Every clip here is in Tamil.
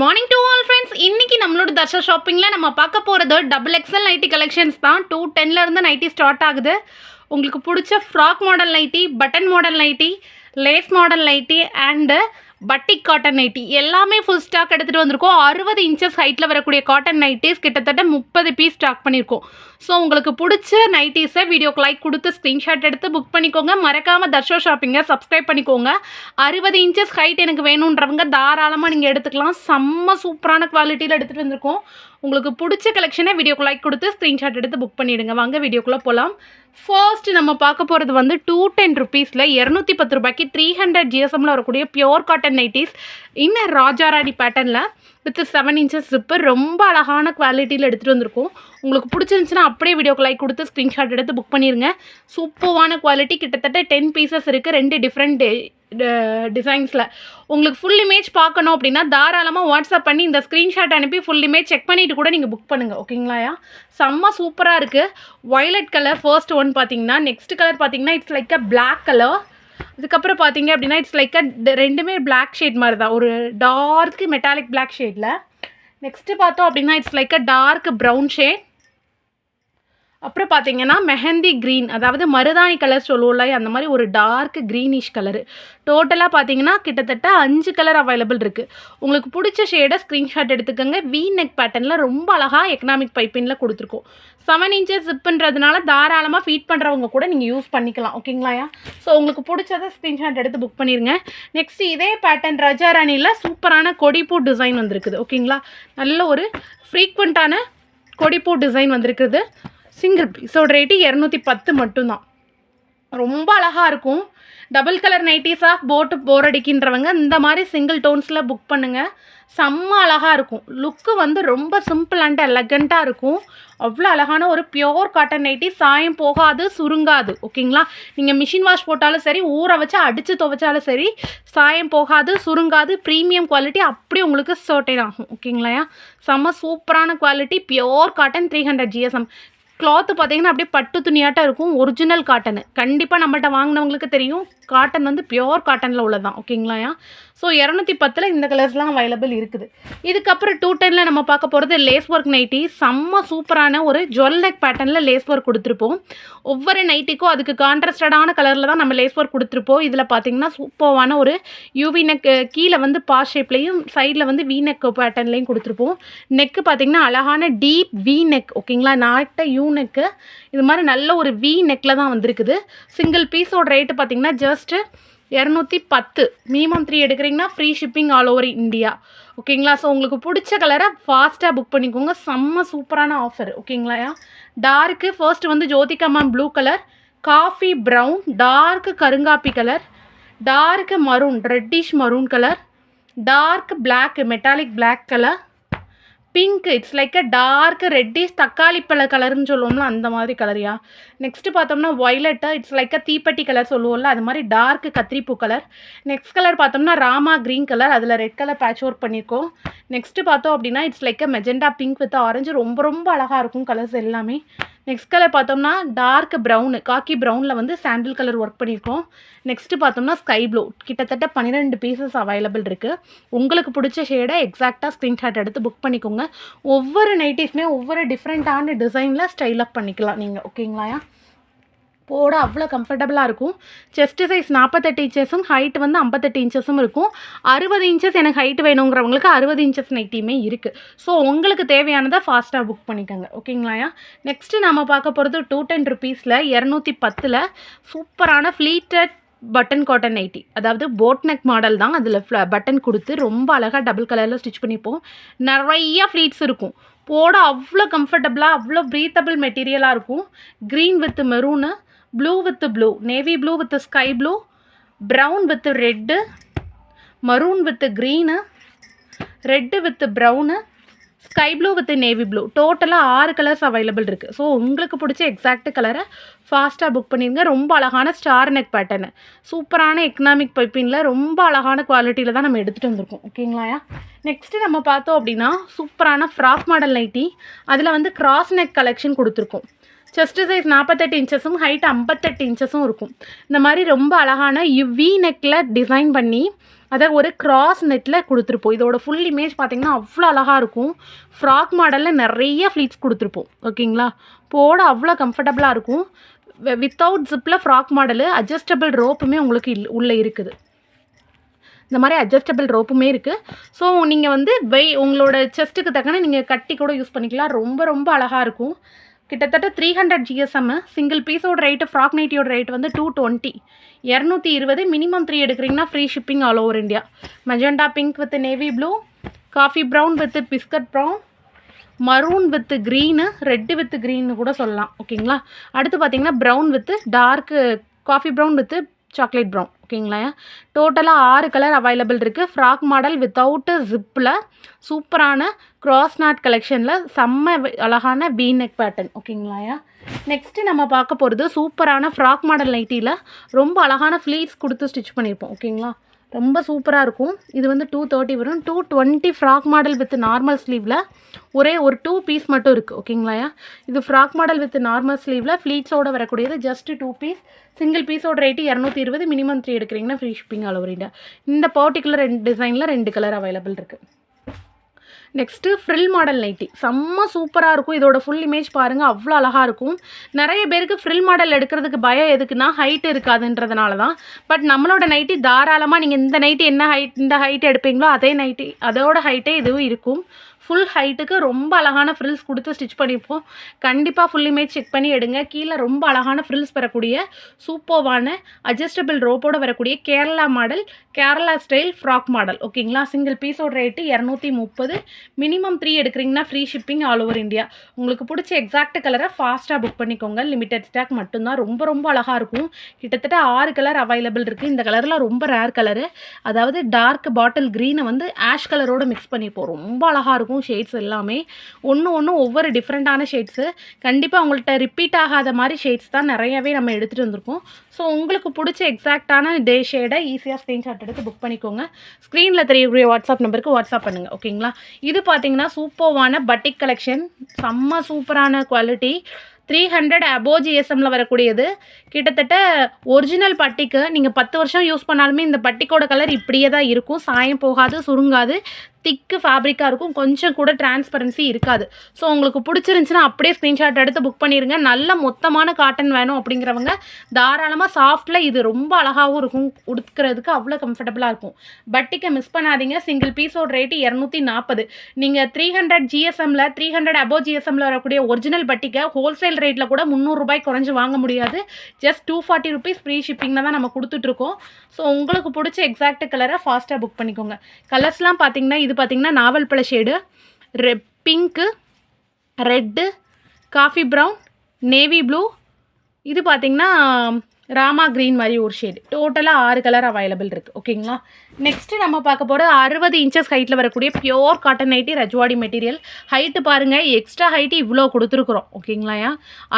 மார்னிங் டு ஆல் ஃப்ரெண்ட்ஸ் இன்னைக்கு நம்மளோட தர்ஷா ஷாப்பிங்கில் நம்ம பார்க்க போகிறது டபுள் எக்ஸல் நைட்டி கலெக்ஷன்ஸ் தான். டூ டென்லேருந்து நைட்டி ஸ்டார்ட் ஆகுது. உங்களுக்கு பிடிச்ச frock model nighty button model nighty lace model nighty and batik cotton nighty எல்லாமே ஃபுல் ஸ்டாக் எடுத்துகிட்டு வந்திருக்கோம். அறுபது இன்ச்சஸ் ஹைட்டில் வரக்கூடிய காட்டன் நைட்டிஸ் கிட்டத்தட்ட முப்பது பீஸ் ஸ்டாக் பண்ணியிருக்கோம். ஸோ உங்களுக்கு பிடிச்ச நைட்டிஸை வீடியோக்கு லைக் கொடுத்து ஸ்க்ரீன்ஷாட் எடுத்து புக் பண்ணிக்கோங்க. மறக்காமல் தர்ஷோ ஷாப்பிங்கை சப்ஸ்கிரைப் பண்ணிக்கோங்க. அறுபது இன்ச்சஸ் ஹைட் எனக்கு வேணுன்றவங்க தாராளமாக நீங்கள் எடுத்துக்கலாம். செம்ம சூப்பரான குவாலிட்டியில் எடுத்துகிட்டு வந்திருக்கோம். உங்களுக்கு பிடிச்ச கலெக்ஷனை வீடியோக்கு லைக் கொடுத்து ஸ்க்ரீன்ஷாட் எடுத்து புக் பண்ணிவிடுங்க வாங்க வீடியோக்குள்ளே போகலாம் ஃபர்ஸ்ட் நம்ம பார்க்க போகிறது வந்து டூ டென் ருபீஸில் இரநூத்தி பத்து ரூபாய்க்கு த்ரீ ஹண்ட்ரட் ஜிஎஸ்எம்மில் வரக்கூடிய பியோர் காட்டன் நைட்டிஸ் இன்னும் ராஜாராணி பேட்டர்னில் வித் செவன் இன்ச்சஸ் ஜிப்பு ரொம்ப அழகான குவாலிட்டியில் எடுத்துகிட்டு வந்திருக்கோம். உங்களுக்கு பிடிச்சிருந்துச்சுன்னா அப்படியே வீடியோக்கு லைக் கொடுத்து ஸ்க்ரீன்ஷாட் எடுத்து புக் பண்ணிடுங்க சூப்பர்வான குவாலிட்டி கிட்டத்தட்ட டென் பீசஸ் இருக்குது ரெண்டு டிஃப்ரெண்ட் டிசைன்ஸில் உங்களுக்கு ஃபுல் இமேஜ் பார்க்கணும் அப்படின்னா தாராளமாக வாட்ஸ்அப் பண்ணி இந்த ஸ்க்ரீன்ஷாட் அனுப்பி ஃபுல் இமேஜ் செக் பண்ணிவிட்டு கூட நீங்கள் புக் பண்ணுங்கள் ஓகேங்களாயா செம்ம சூப்பராக இருக்குது வயலட் கலர் ஃபர்ஸ்ட் ஒன் பார்த்தீங்கன்னா நெக்ஸ்ட் கலர் பார்த்தீங்கன்னா it's like a black colour அதுக்கப்புறம் பார்த்தீங்க அப்படின்னா இட்ஸ் லைக் அ ரெண்டுமே பிளாக் ஷேட் மாதிரி தான். ஒரு டார்க் மெட்டாலிக் பிளாக் ஷேடில் நெக்ஸ்ட்டு பார்த்தோம் அப்படின்னா it's like a dark brown shade அப்புறம் பார்த்தீங்கன்னா மெஹந்தி க்ரீன் அதாவது மருதாணி கலர் சொல்லுவோம்ல அந்த மாதிரி ஒரு டார்க் க்ரீனிஷ் கலரு டோட்டலாக பார்த்தீங்கன்னா கிட்டத்தட்ட அஞ்சு கலர் அவைலபிள் இருக்குது உங்களுக்கு பிடிச்ச ஷேடை ஸ்க்ரீன்ஷாட் எடுத்துக்கோங்க. வி நெக் பேட்டர்னில் ரொம்ப அழகாக எக்கனாமிக் பைப்பிங்கில் கொடுத்துருக்கோம். செவன் இன்ச்சஸ் ஜிப்புன்றதுனால தாராளமாக ஃபீட் பண்ணுறவங்க கூட நீங்கள் யூஸ் பண்ணிக்கலாம். ஓகேங்களாயா ஸோ உங்களுக்கு பிடிச்சதை ஸ்க்ரீன்ஷாட் எடுத்து புக் பண்ணிடுங்க நெக்ஸ்ட் இதே பேட்டர்ன் ரஜாராணியில் சூப்பரான கொடிப்பூ டிசைன் வந்திருக்குது. ஓகேங்களா நல்ல ஒரு ஃப்ரீக்வெண்ட்டான கொடிப்பூ டிசைன் வந்திருக்குது. சிங்கிள் பீஸோட ரேட்டு இரநூத்தி பத்து மட்டும்தான். ரொம்ப அழகாக இருக்கும். டபுள் கலர் நைட்டிஸாக போட்டு போர் அடிக்கின்றவங்க இந்த மாதிரி சிங்கிள் டோன்ஸில் புக் பண்ணுங்கள் செம்ம அழகாக இருக்கும். லுக்கு வந்து ரொம்ப சிம்பிள் அண்ட் எலகண்ட்டாக இருக்கும். அவ்வளோ அழகான ஒரு பியோர் காட்டன் நைட்டி சாயம் போகாது சுருங்காது. ஓகேங்களா நீங்கள் மிஷின் வாஷ் போட்டாலும் சரி ஊற வச்சு அடித்து துவைச்சாலும் சரி சாயம் போகாது சுருங்காது ப்ரீமியம் குவாலிட்டி அப்படி உங்களுக்கு சர்டைன் ஆகும். ஓகேங்களா செம்ம சூப்பரான quality pure cotton three hundred GSM cloth பார்த்தீங்கன்னா அப்படியே பட்டு துணியாட்டம் இருக்கும். ஒரிஜினல் காட்டனு கண்டிப்பாக நம்மகிட்ட வாங்கினவங்களுக்கு தெரியும். காட்டன் வந்து பியோர் காட்டனில் உள்ளதான் ஓகேங்களாயா ஸோ இரநூத்தி பத்தில் இந்த கலர்ஸ்லாம் அவைலபிள் இருக்குது. இதுக்கப்புறம் டூ டெனில் நம்ம பார்க்க போகிறது லேஸ் ஒர்க் நைட்டி செம்ம சூப்பரான ஒரு ஜுவல் நெக் பேட்டர்னில் லேஸ் ஒர்க் கொடுத்துருப்போம். ஒவ்வொரு நைட்டிக்கும் அதுக்கு கான்ட்ராஸ்டடான கலரில் தான் நம்ம லேஸ் ஒர்க் கொடுத்துருப்போம். இதில் பார்த்தீங்கன்னா சூப்பரான ஒரு யூவி நெக் கீழே வந்து பா ஷேப்லேயும் சைடில் வந்து வி நெக் பேட்டர்ன்லேயும் கொடுத்துருப்போம். நெக்கு பார்த்தீங்கன்னா அழகான டீப் வி நெக் ஓகேங்களா நாட்ட யூ நெக்கு இது மாதிரி நல்ல ஒரு வி நெக்கில் தான் வந்திருக்குது. சிங்கிள் பீஸோட ரேட்டு பார்த்தீங்கன்னா ஜஸ்ட்டு இரநூத்தி பத்து. மினிமம் த்ரீ எடுக்கிறீங்கன்னா free shipping all over India ஓகேங்களா ஸோ உங்களுக்கு பிடிச்ச கலரை ஃபாஸ்ட்டாக புக் பண்ணிக்கோங்க. செம்ம சூப்பரான ஆஃபர் ஓகேங்களா டார்க்கு ஃபர்ஸ்ட் வந்து Jyothika ma'am blue colour coffee brown dark கருங்காப்பி colour dark maroon reddish maroon colour dark black metallic black colour pink it's like uh dark reddish தக்காளி பழ கலர்னு சொல்லுவோம்ல அந்த மாதிரி கலரியா நெக்ஸ்ட்டு பார்த்தோம்னா ஒய்லெட்டு இட்ஸ் லைக் அ தீப்பெட்டி கலர் சொல்லுவோம்ல அது மாதிரி டார்க் கத்திரிப்பூ கலர் நெக்ஸ்ட் கலர் பார்த்தோம்னா ராமா க்ரீன் கலர் அதில் ரெட் கலர் பேட்ச் ஒர்க் பண்ணியிருக்கோம் நெக்ஸ்ட்டு பார்த்தோம் அப்படின்னா it's like a magenta pink with orange ரொம்ப ரொம்ப அழகாக இருக்கும் கலர்ஸ் எல்லாமே. நெக்ஸ்ட் கலர் பார்த்தோம்னா டார்க் ப்ரௌனு காக்கி ப்ரௌனில் வந்து சாண்டில் கலர் ஒர்க் பண்ணியிருக்கோம். நெக்ஸ்ட்டு பார்த்தோம்னா ஸ்கை ப்ளூ கிட்டத்தட்ட பன்னிரெண்டு பீசஸ் அவைலபிள் இருக்குது உங்களுக்கு பிடிச்ச ஷேடை எக்ஸாக்டாக ஸ்க்ரீன்ஷாட் எடுத்து புக் பண்ணிக்கோங்க. ஒவ்வொரு நைட்டிஸுமே ஒவ்வொரு டிஃப்ரெண்ட்டான டிசைனில் ஸ்டைல் அப் பண்ணிக்கலாம் நீங்கள் ஓகேங்களா போட அவ்வளோ கம்ஃபர்டபுளாக இருக்கும். செஸ்ட் சைஸ் நாற்பத்தெட்டு இன்ச்சஸும் ஹைட் வந்து ஐம்பத்தெட்டு இன்ச்சஸும் இருக்கும். அறுபது இன்ச்சஸ் எனக்கு ஹைட் வேணுங்கிறவங்களுக்கு அறுபது இன்ச்சஸ் நைட்டியுமே இருக்குது ஸோ உங்களுக்கு தேவையானதை ஃபாஸ்ட்டாக புக் பண்ணிக்கோங்க. ஓகேங்களாயா நெக்ஸ்ட்டு நம்ம பார்க்க போகிறது டூ டென் ருபீஸில் இரநூத்தி பத்தில் சூப்பரான ஃப்ளீட்டட் பட்டன் காட்டன் நைட்டி அதாவது போட் நெக் மாடல் தான் அதில் பட்டன் கொடுத்து ரொம்ப அழகாக டபுள் கலரில் ஸ்டிச் பண்ணிப்போம். நிறைய ஃப்ளீட்ஸ் இருக்கும். போட அவ்வளோ கம்ஃபர்டபுளாக அவ்வளோ ப்ரீத்தபிள் மெட்டீரியலாக இருக்கும். Green with maroon blue with blue navy blue with sky blue brown with red maroon with green red with brown sky blue with navy blue டோட்டலாக ஆறு கலர்ஸ் அவைலபிள் இருக்குது ஸோ உங்களுக்கு பிடிச்ச எக்ஸாக்ட் கலரை ஃபாஸ்ட்டாக புக் பண்ணிடுங்க. ரொம்ப அழகான ஸ்டார் நெக் பேட்டர்னு சூப்பரான எக்கனாமிக் பைப்பிங்கில் ரொம்ப அழகான குவாலிட்டியில் தான் நம்ம எடுத்துகிட்டு வந்திருக்கோம். ஓகேங்களாயா நெக்ஸ்ட்டு நம்ம பார்த்தோம் அப்படின்னா சூப்பரான ஃப்ராக் மாடல் நைட்டி அதில் வந்து கிராஸ் நெக் கலெக்ஷன் கொடுத்துருக்கோம். செஸ்ட் சைஸ் நாற்பத்தெட்டு இன்ச்சஸும் ஹைட் ஐம்பத்தெட்டு இன்ச்சஸும் இருக்கும். இந்த மாதிரி ரொம்ப அழகான வி நெக்கில் டிசைன் பண்ணி அதை ஒரு கிராஸ் நெட்டில் கொடுத்துருப்போம். இதோட ஃபுல் இமேஜ் பார்த்திங்கன்னா அவ்வளோ அழகாக இருக்கும். ஃப்ராக் மாடலில் நிறைய ஃப்ளீட்ஸ் கொடுத்துருப்போம். ஓகேங்களா? போட அவ்வளோ கம்ஃபர்டபுளாக இருக்கும். வித்தவுட் ஜிப்பில் ஃப்ராக் மாடலு அட்ஜஸ்டபிள் ரோப்புமே உங்களுக்கு இல் உள்ளே இருக்குது. இந்த மாதிரி அட்ஜஸ்டபிள் ரோப்புமே இருக்குது ஸோ நீங்கள் வந்து வெய் உங்களோட செஸ்ட்டுக்கு தக்கன நீங்கள் கட்டி கூட யூஸ் பண்ணிக்கலாம். ரொம்ப ரொம்ப அழகாக இருக்கும். கிட்டத்தட்ட த்ரீ ஹண்ட்ரட் ஜிஎஸ்எம் சிங்கிள் பீஸோட ரேட்டு ஃப்ராக் நைட்டியோட ரேட் வந்து டூ டுவெண்ட்டி இரநூத்தி இருபது மினிமம் த்ரீ எடுக்கிறீங்கன்னா free shipping all over India magenta pink with navy blue coffee brown with biscuit brown maroon with green red with க்ரீன்னு கூட சொல்லலாம் ஓகேங்களா அடுத்து பார்த்தீங்கன்னா brown with dark coffee brown with chocolate brown ஓகேங்களா? டோட்டலாக ஆறு கலர் அவைலபிள் இருக்குது ஃப்ராக் மாடல் வித்தவுட்டு ஜிப்பில் சூப்பரான க்ராஸ் நாட் கலெக்ஷனில் செம்ம அழகான பீ நெக் பேட்டர்ன் ஓகேங்களாயா நெக்ஸ்ட்டு நம்ம பார்க்க போகிறது சூப்பரான ஃப்ராக் மாடல் நைட்டியில் ரொம்ப அழகான ஃப்ளீட்ஸ் கொடுத்து ஸ்டிச் பண்ணியிருப்போம் ஓகேங்களா? ரொம்ப சூப்பராக இருக்கும். இது வந்து டூ தேர்ட்டி வரும். Two twenty frock model with normal ஸ்லீவில் ஒரே ஒரு டூ பீஸ் மட்டும் இருக்குது ஓகேங்களாயா இது ஃப்ராக் மாடல் வித் நார்மல் ஸ்லீவில் ஃப்ளீட்ஸோட வரக்கூடியது ஜஸ்ட் டூ பீஸ் சிங்கிள் பீஸோட ரேட்டு இரநூத்தி இருபது மினிமம் த்ரீ எடுக்கிறீங்கன்னா ஃப்ரீ ஷிப்பிங் ஆல் இந்த பர்டிகுலர் ரெண்டு டிசைனில் ரெண்டு கலர் அவைலபிள் இருக்குது நெக்ஸ்ட்டு ஃப்ரில் மாடல் நைட்டி செம்ம சூப்பராக இருக்கும். இதோட ஃபுல் இமேஜ் பாருங்கள் அவ்வளோ அழகாக இருக்கும். நிறைய பேருக்கு ஃப்ரில் மாடல் எடுக்கிறதுக்கு பயம் எதுக்குன்னா ஹைட் இருக்காதுன்றதுனால தான். பட் நம்மளோட நைட்டி தாராளமாக நீங்கள் இந்த நைட்டி என்ன ஹைட் இந்த ஹைட் எடுப்பீங்களோ அதே நைட்டி அதோட ஹைட்டே இதுவும் இருக்கும். ஃபுல் ஹைட்டுக்கு ரொம்ப அழகான ஃப்ரில்ஸ் கொடுத்து ஸ்டிச் பண்ணியிருப்போம் கண்டிப்பாக ஃபுல் இமேஜ் செக் பண்ணி எடுங்க. கீழே ரொம்ப அழகான ஃப்ரில்ஸ் வரக்கூடிய சூப்பர்வான அட்ஜஸ்டபிள் ரோப்போடு வரக்கூடிய Kerala model Kerala style frock model ஓகேங்களா சிங்கிள் பீஸோட ரேட்டு இரநூத்தி முப்பது. மினிமம் த்ரீ எடுக்கிறீங்கன்னா free shipping all over India உங்களுக்கு பிடிச்ச எக்ஸாக்ட் கலரை ஃபாஸ்ட்டாக புக் பண்ணிக்கோங்க. லிமிடெட் ஸ்டாக் மட்டும்தான். ரொம்ப ரொம்ப அழகாக இருக்கும். கிட்டத்தட்ட ஆறு கலர் அவைலபிள் இருக்குது இந்த கலரில் ரொம்ப ரேர் கலரு அதாவது டார்க் பாட்டில் க்ரீனை வந்து ஆஷ் கலரோடு மிக்ஸ் பண்ணிப்போம். ரொம்ப அழகாக இருக்கும். ஷேட்ஸ் எல்லாமே. ஒன்று ஒன்று ஒவ்வொரு டிஃப்ரெண்ட்டான ஷேட்ஸு கண்டிப்பாக உங்கள்கிட்ட ரிப்பீட் ஆகாத மாதிரி ஷேட்ஸ் தான் நிறையவே நம்ம எடுத்துகிட்டு வந்திருக்கோம். ஸோ உங்களுக்கு பிடிச்ச எக்ஸாக்டான டே ஷேடை ஈஸியாக ஸ்க்ரீன்ஷாட் எடுத்து புக் பண்ணிக்கோங்க. ஸ்க்ரீனில் தெரியக்கூடிய வாட்ஸ்அப் நம்பருக்கு வாட்ஸ்அப் பண்ணுங்கள் ஓகேங்களா இது பார்த்தீங்கன்னா சூப்பர்வான பட்டிக் கலெக்ஷன் செம்ம சூப்பரான குவாலிட்டி த்ரீ ஹண்ட்ரட் அபோ ஜிஎஸ்எம்மில் வரக்கூடியது. கிட்டத்தட்ட ஒரிஜினல் பட்டிக்கு நீங்கள் பத்து வருஷம் யூஸ் பண்ணாலுமே இந்த பட்டிக்கோட கலர் இப்படியே தான் இருக்கும். சாயம் போகாது சுருங்காது. திக்கு ஃபேப்ரிக்காக இருக்கும். கொஞ்சம் கூட டிரான்ஸ்பரன்சி இருக்காது. ஸோ உங்களுக்கு பிடிச்சிருந்துச்சுன்னா அப்படியே ஸ்க்ரீன்ஷாட் எடுத்து புக் பண்ணிடுங்க நல்ல மொத்தமான காட்டன் வேணும் அப்படிங்கிறவங்க தாராளமாக சாஃப்டில் இது ரொம்ப அழகாகவும் இருக்கும். உடுக்கிறதுக்கு அவ்வளோ கம்ஃபர்டபுளாக இருக்கும். பட்டிக்கை மிஸ் பண்ணாதீங்க. சிங்கிள் பீஸோட ரேட்டு இரநூத்தி நாற்பது நீங்கள் த்ரீ ஹண்ட்ரட் ஜிஎஸ்எம்மில் த்ரீ ஹண்ட்ரட் அபோவ் ஜிஎஸ்எம்மில் வரக்கூடிய ஒரிஜினல் பட்டிக்கை ஹோல்சேல் ரேட்டில் கூட முந்நூறுரூபாய் குறைஞ்சி வாங்க முடியாது. Just two forty rupees free ஷிப்பிங்கில் தான் நம்ம கொடுத்துட்ருக்கோம் ஸோ உங்களுக்கு பிடிச்ச எக்ஸாக்ட் கலரை ஃபாஸ்ட்டாக புக் பண்ணிக்கோங்க. கலர்ஸ்லாம் பார்த்தீங்கன்னா இது இது பார்த்திங்கன்னா நாவல் பழ ஷேடு ரெ pink red coffee brown navy blue இது பார்த்திங்கன்னா ராமா க்ரீன் மாதிரி ஒரு ஷேடு டோட்டலாக ஆறு கலர் அவைலபிள் இருக்குது ஓகேங்களா நெக்ஸ்ட்டு நம்ம பார்க்க போகிறது அறுபது இன்ச்சஸ் ஹைட்டில் வரக்கூடிய pure cotton nighty Rajwadi material height பாருங்கள் எக்ஸ்ட்ரா ஹைட்டு இவ்வளோ கொடுத்துருக்குறோம். ஓகேங்களாயா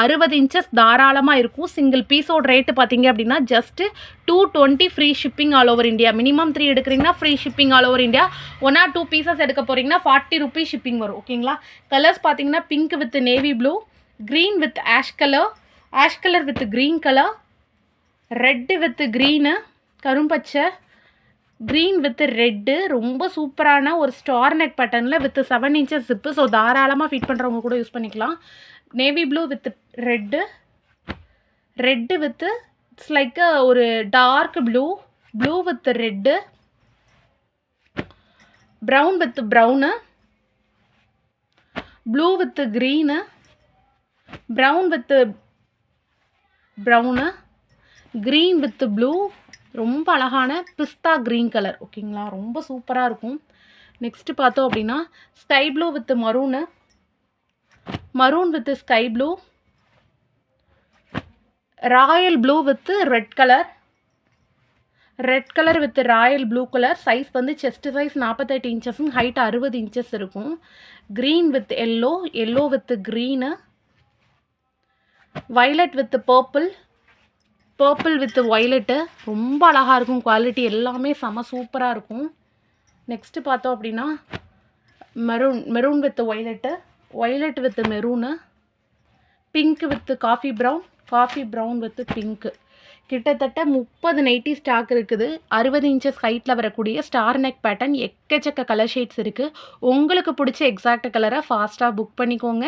அறுபது இன்ச்சஸ் தாராளமாக இருக்கும். சிங்கிள் பீஸோட ரேட்டு பார்த்தீங்க அப்படின்னா just two twenty free shipping all over India minimum three எடுக்கிறீங்கன்னா free shipping all over India one or two pieces எடுக்க போகிறீங்கன்னா ஃபார்ட்டி ருபீஸ் ஷிப்பிங் வரும். ஓகேங்களா கலர்ஸ் பார்த்தீங்கன்னா pink with navy blue green with ash colour ash colour with green colour red with green கரும்பச்சை green with red ரொம்ப சூப்பரான ஒரு ஸ்டார் நெக் பட்டனில் with seven inches zip so தாராளமாக ஃபிட் பண்ணுறவங்க கூட யூஸ் பண்ணிக்கலாம். Navy blue with red red with it's like ஒரு dark blue blue with red brown with brown blue with green brown with brown green with blue ரொம்ப அழகான பிஸ்தா க்ரீன் கலர் ஓகேங்களா? ரொம்ப சூப்பராக இருக்கும். நெக்ஸ்ட்டு பார்த்தோம் அப்படின்னா sky blue with maroon maroon with sky blue royal blue with red colour red colour with royal blue colour size வந்து செஸ்ட் சைஸ் நாற்பத்தெட்டு இன்ச்சஸும் ஹைட் அறுபது இன்ச்சஸ் இருக்கும். Green with yellow yellow with green violet with purple purple with violet ரொம்ப அழகாக இருக்கும். குவாலிட்டி எல்லாமே செம சூப்பராக இருக்கும். நெக்ஸ்ட்டு பார்த்தோம் அப்படின்னா maroon maroon with violet violet with maroon pink with coffee brown coffee brown with pink கிட்டத்தட்ட முப்பது நைட்டி ஸ்டாக் இருக்குது. அறுபது இன்ச்சஸ் ஹைட்டில் வரக்கூடிய ஸ்டார் நெக் பேட்டர்ன் எக்கச்சக்க கலர் ஷேட்ஸ் இருக்குது உங்களுக்கு பிடிச்ச எக்ஸாக்ட் கலரை ஃபாஸ்ட்டாக புக் பண்ணிக்கோங்க.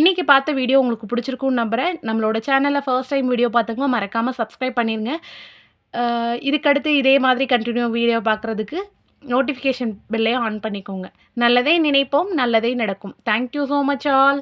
இன்றைக்கி பார்த்த வீடியோ உங்களுக்கு பிடிச்சிருக்குன்னு நம்புகிறேன் நம்மளோட சேனலில் ஃபர்ஸ்ட் டைம் வீடியோ பார்த்துங்க மறக்காமல் சப்ஸ்கிரைப் பண்ணிடுங்க இதுக்கடுத்து இதே மாதிரி கண்டினியூ வீடியோ பார்க்குறதுக்கு நோட்டிஃபிகேஷன் பெல்லையும் ஆன் பண்ணிக்கோங்க. நல்லதே நினைப்போம் நல்லதே நடக்கும். Thank you so much all